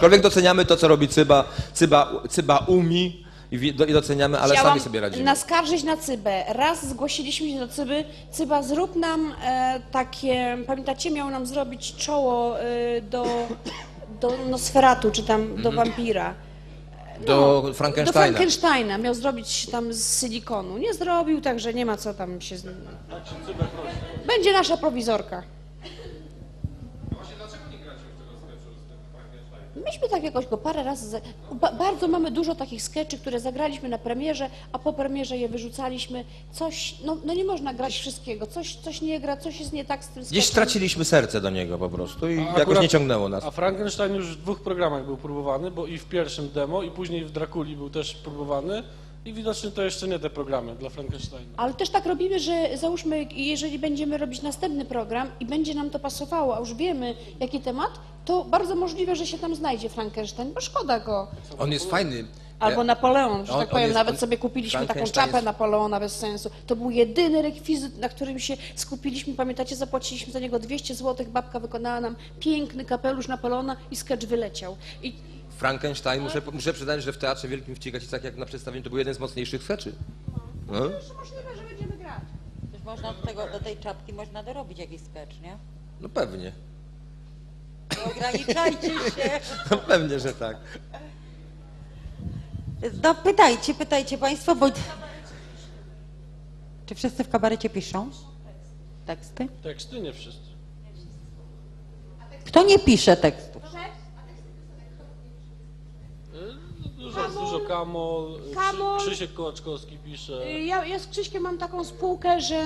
Aczkolwiek doceniamy to, co robi Cyba. Cyba, Cyba umi i, do- doceniamy, ale Chciałam sami sobie radzimy. naskarżyć na Cybę. Raz zgłosiliśmy się do Cyby. Cyba, zrób nam e, takie, pamiętacie, miał nam zrobić czoło e, do, do Nosferatu, czy tam do wampira. Do Do Frankensteina. Frankensteina. Miał zrobić tam z silikonu. Nie zrobił, także nie ma co tam się... z- Będzie nasza prowizorka. Myśmy tak jakoś go parę razy. Za... Ba bardzo mamy dużo takich skeczy, które zagraliśmy na premierze, a po premierze je wyrzucaliśmy. Coś, no, no nie można grać wszystkiego. Coś, coś nie gra, coś jest nie tak z tym sketchem. Gdzieś straciliśmy serce do niego po prostu i A jakoś akurat- nie ciągnęło nas. A Frankenstein już w dwóch programach był próbowany, bo i w pierwszym demo, i później w Drakuli był też próbowany. I widocznie to jeszcze nie te programy dla Frankensteina. Ale też tak robimy, że załóżmy, jeżeli będziemy robić następny program i będzie nam to pasowało, a już wiemy jaki temat, to bardzo możliwe, że się tam znajdzie Frankenstein, bo szkoda go. On jest fajny. Albo Napoleon, że on- tak powiem, jest- nawet on- sobie kupiliśmy taką czapę jest- Napoleona bez sensu. To był jedyny rekwizyt, na którym się skupiliśmy. Pamiętacie, zapłaciliśmy za niego 200 zł, babka wykonała nam piękny kapelusz Napoleona i sketch wyleciał. I Frankenstein, muszę, muszę przyznać, że w Teatrze Wielkim w Cigacicach, jak na przedstawieniu, to był jeden z mocniejszych skeczy. No. możliwe, że będziemy grać. Można do, tego, do tej czapki można dorobić jakiś sketch, nie? no pewnie. Nie ograniczajcie się. No pewnie, że tak. No pytajcie, pytajcie Państwo, bo... Czy wszyscy w kabarecie piszą teksty? Teksty nie wszyscy. Kto nie pisze tekstów? Dużo, dużo Kamol, Kamol. Krzy, Krzysiek Kołaczkowski pisze. Ja, ja z Krzyśkiem mam taką spółkę, że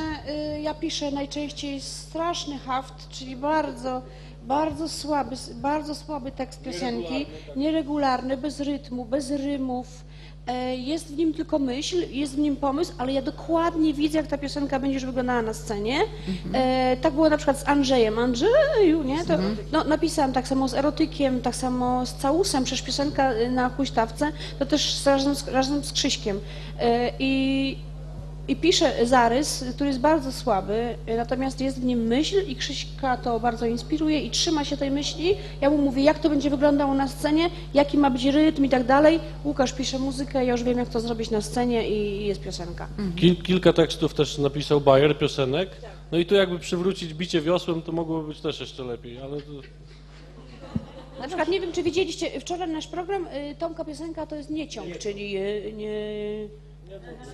y, ja piszę najczęściej straszny haft, czyli bardzo, bardzo słaby, bardzo słaby tekst piosenki, nieregularny, bez rytmu, bez rymów. E, Jest w nim tylko myśl, jest w nim pomysł, ale ja dokładnie widzę, jak ta piosenka będzie już wyglądała na scenie. E, tak było na przykład z Andrzejem. Andrzeju, nie? To, no, napisałam tak samo z erotykiem, tak samo z całusem, przecież piosenka y, na huśtawce, to też z, razem, z, razem z Krzyśkiem. E, I, I piszę zarys, który jest bardzo słaby, natomiast jest w nim myśl i Krzyśka to bardzo inspiruje i trzyma się tej myśli. Ja mu mówię, jak to będzie wyglądało na scenie, jaki ma być rytm i tak dalej. Łukasz pisze muzykę, ja już wiem, jak to zrobić na scenie i, jest piosenka. Kil, kilka tekstów też napisał Bayer, piosenek. No i tu jakby przywrócić bicie wiosłem, to mogłoby być też jeszcze lepiej, ale to... Na przykład, nie wiem, czy widzieliście wczoraj nasz program, y, Tomka piosenka to jest nieciąg, czyli y,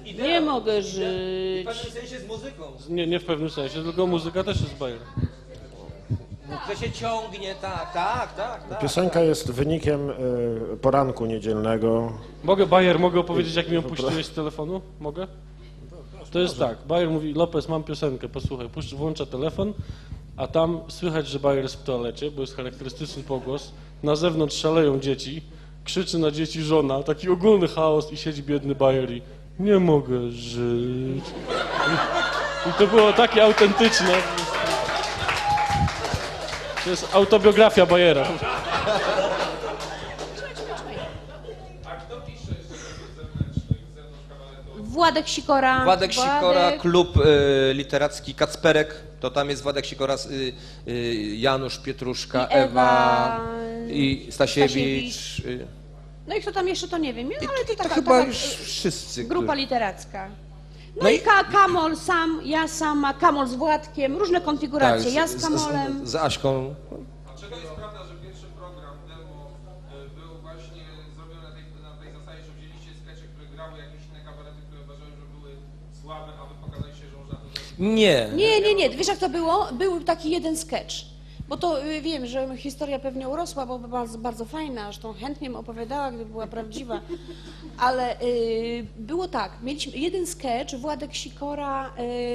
nie, nie mogę żyć. sensie z muzyką. Nie, nie w pewnym sensie, tylko muzyka też jest Bayer. Że się ciągnie, tak, tak, tak. tak. Piosenka jest wynikiem y, poranku niedzielnego. Mogę, Bayer, mogę opowiedzieć, jak mi ją puściłeś z telefonu? Mogę? To jest tak, Bayer mówi, Lopez, mam piosenkę, posłuchaj, puszcz, włącza telefon, a tam słychać, że Bayer jest w toalecie, bo jest charakterystyczny pogłos, na zewnątrz szaleją dzieci, krzyczy na dzieci żona, taki ogólny chaos i siedzi biedny Bayer i nie mogę żyć. I, to było takie autentyczne. To jest autobiografia Bayera. Władek Sikora. Władek Sikora, klub y, literacki Kacperek, to tam jest Władek Sikora, y, y, Janusz Pietruszka, I Ewa, i Stasiewicz. Stasiewicz. No i kto tam jeszcze, to nie wiem, ale to to taka, chyba taka już wszyscy. grupa którzy- literacka. No, No i i- Ka Kamol sam, ja sama, Kamol z Władkiem, różne konfiguracje, tak, ja z Kamolem. Z, z Aśką. A czego jest prawda, że pierwszy program demo e, był właśnie zrobiony na tej, na tej zasadzie, że wzięliście skecze, które grały jakieś inne kabarety, które uważały, że były słabe, a wy pokazaliście, że można to zrobić? Nie. Nie, nie, nie, wiesz jak to było? Był taki jeden sketch. Bo to y, wiem, że historia pewnie urosła, bo bardzo, bardzo fajna, zresztą chętnie bym opowiadała, gdyby była prawdziwa. Ale y, było tak, mieliśmy jeden sketch, Władek Sikora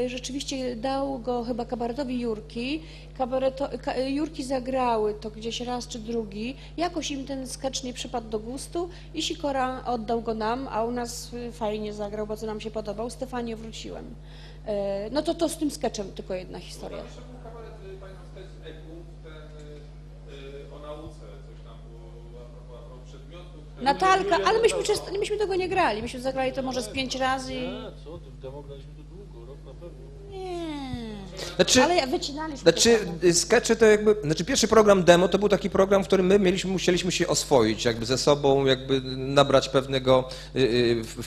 y, rzeczywiście dał go chyba kabaretowi Jurki. Kabareto, ka, Jurki zagrały to gdzieś raz czy drugi. Jakoś im ten sketch nie przypadł do gustu i Sikora oddał go nam, a u nas y, fajnie zagrał, bardzo nam się podobał. Stefanie wróciłem. Y, no to to z tym sketchem tylko jedna historia. Jeszcze był kabaret, y, pamiętam, to jest EQ, ten y, y, o nauce, coś tam było, a propos, a propos przedmiotów. Natalka, ale myśmy, często, myśmy tego nie grali. Myśmy zagrali to może z pięć razy. i- Nie, co ty, demo graliśmy to długo. Nie. Znaczy, Ale ja wycinaliśmy. Znaczy, y, skecze to jakby, znaczy pierwszy program demo to był taki program, w którym my mieliśmy, musieliśmy się oswoić, jakby ze sobą, jakby nabrać pewnego, y,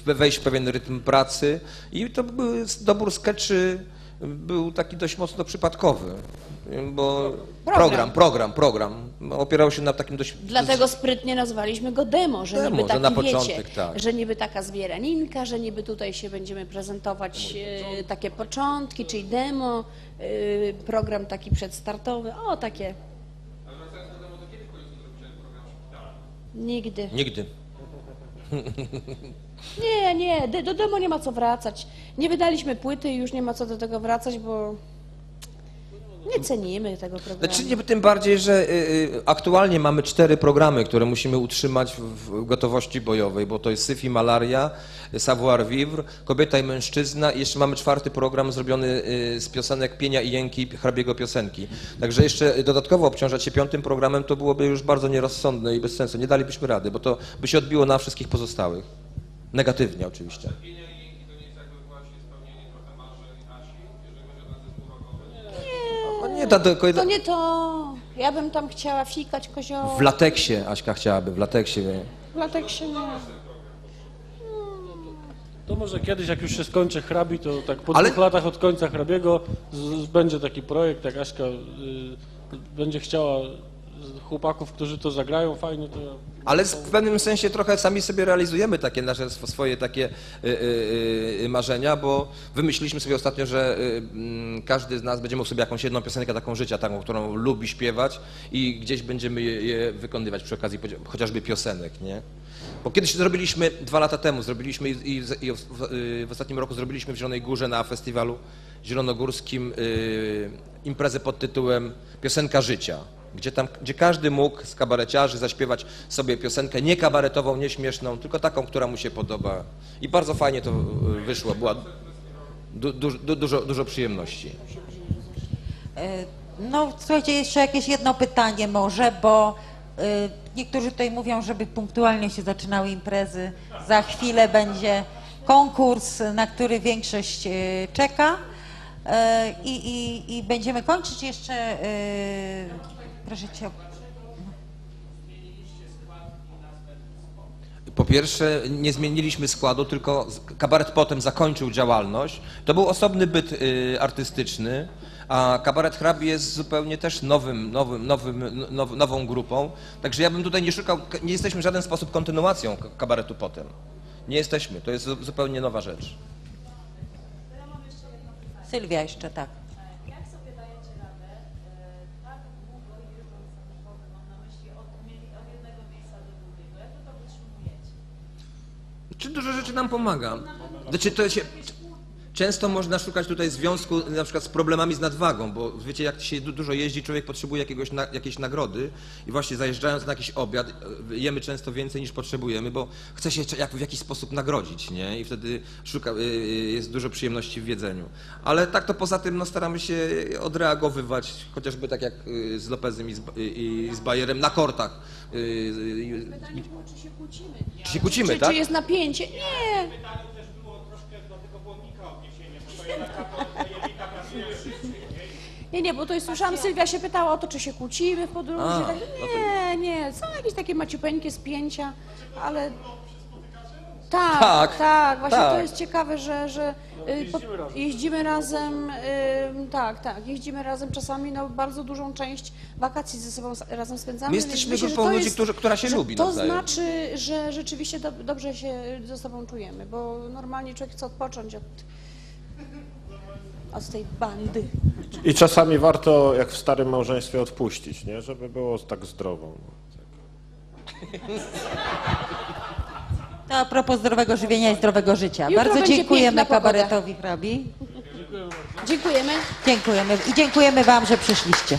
y, wejść w pewien rytm pracy i to był dobór skeczy był taki dość mocno przypadkowy, bo Program. program, program, program, opierał się na takim dość... Dlatego sprytnie nazwaliśmy go demo, że Demo, niby że taki, na wiecie, początek, tak. że niby taka zbieraninka, że niby tutaj się będziemy prezentować e, takie początki, czyli demo, e, program taki przedstartowy, o takie. Nigdy. Nigdy. Nie, nie, do demo nie ma co wracać. Nie wydaliśmy płyty i już nie ma co do tego wracać, bo nie cenimy tego programu. Znaczy nie, tym bardziej, że y, y, aktualnie mamy cztery programy, które musimy utrzymać w, gotowości bojowej, bo to jest syf i malaria, savoir vivre, kobieta i mężczyzna i jeszcze mamy czwarty program zrobiony y, z piosenek Pienia i Jęki hrabiego piosenki. Także jeszcze dodatkowo obciążać się piątym programem to byłoby już bardzo nierozsądne i bez sensu. Nie dalibyśmy rady, bo to by się odbiło na wszystkich pozostałych. Negatywnie oczywiście. Pienia i jęki to nie jest jakby właśnie spełnienie trochę marzeń Asi, jeżeli chodzi o ten zespół No tylko To nie to. Ja bym tam chciała fikać kozioł. w lateksie Aśka chciałaby, w lateksie. Latek się nie. To może kiedyś, jak już się skończy hrabi, to tak po Ale- dwóch latach od końca hrabiego z, z, będzie taki projekt, jak Aśka y, będzie chciała chłopaków, którzy to zagrają fajnie, to Ale w pewnym sensie trochę sami sobie realizujemy takie nasze sw- swoje takie y, y, y, marzenia, bo wymyśliliśmy sobie ostatnio, że mm, każdy z nas będzie mógł sobie jakąś jedną piosenkę taką życia, taką, którą lubi śpiewać i gdzieś będziemy je, je wykonywać przy okazji chociażby piosenek, nie? Bo kiedyś zrobiliśmy, dwa lata temu zrobiliśmy i, w- i w, w ostatnim roku zrobiliśmy w Zielonej Górze na festiwalu zielonogórskim y, imprezę pod tytułem Piosenka Życia, gdzie, tam, gdzie każdy mógł z kabareciarzy zaśpiewać sobie piosenkę nie kabaretową, nie śmieszną, tylko taką, która mu się podoba. I bardzo fajnie to y, wyszło, była du, du, du, dużo, dużo przyjemności. E, No, słuchajcie, jeszcze jakieś jedno pytanie może, bo e, niektórzy tutaj mówią, żeby punktualnie się zaczynały imprezy. Za chwilę będzie konkurs, na który większość e, czeka. E, I, i, i będziemy kończyć jeszcze. Proszę cię. Po pierwsze, nie zmieniliśmy składu, tylko kabaret potem zakończył działalność. To był osobny byt y, artystyczny, a kabaret hrabi jest zupełnie też nowym, nowym, nowym, now, nową grupą. Także ja bym tutaj nie szukał, nie jesteśmy w żaden sposób kontynuacją kabaretu potem. Nie jesteśmy, to jest zu- zupełnie nowa rzecz. Sylwia jeszcze, tak. Jak sobie dajecie radę, e, tak długo jeżdżąc samochodem, mam na myśli od, mie- od jednego miejsca do drugiego, jak wy to wytrzymujecie? Czy dużo rzeczy nam pomaga? Znaczy, to się, często można szukać tutaj związku na przykład z problemami z nadwagą, bo wiecie, jak się du- dużo jeździ, człowiek potrzebuje jakiegoś na, jakiejś nagrody i właśnie zajeżdżając na jakiś obiad, e, jemy często więcej niż potrzebujemy, bo chce się jak, w jakiś sposób nagrodzić, nie? I wtedy szuka, y, y, jest dużo przyjemności w jedzeniu. Ale tak to poza tym no, staramy się odreagowywać, chociażby tak jak z Lopezem i z, i, z Bajerem na kortach. Pytanie było, czy się kłócimy. Czy się kłócimy, czy, tak? Czy jest napięcie? Nie. Nie, nie, bo to jest, słyszałam, Sylwia się pytała o to, czy się kłócimy w podróży. A, tak, no nie, nie, są jakieś takie maciupeńkie spięcia, ale... Tak, Tak, tak, właśnie to tak. jest ciekawe, że, że y, po, jeździmy razem, y, tak, tak, jeździmy razem czasami, no bardzo dużą część wakacji ze sobą s- razem spędzamy. My więc jesteśmy myślę, że grupą to ludzi, jest- którzy- która się że lubi To nawzajem. znaczy, że rzeczywiście do, dobrze się ze sobą czujemy, bo normalnie człowiek chce odpocząć od, od tej bandy. I czasami warto, jak w starym małżeństwie, odpuścić, nie? Żeby było tak zdrowo. To a propos zdrowego żywienia i zdrowego życia. Jutro Bardzo będzie dziękujemy piękna pogoda. kabaretowi hrabi. Dziękujemy. Dziękujemy i dziękujemy Wam, że przyszliście.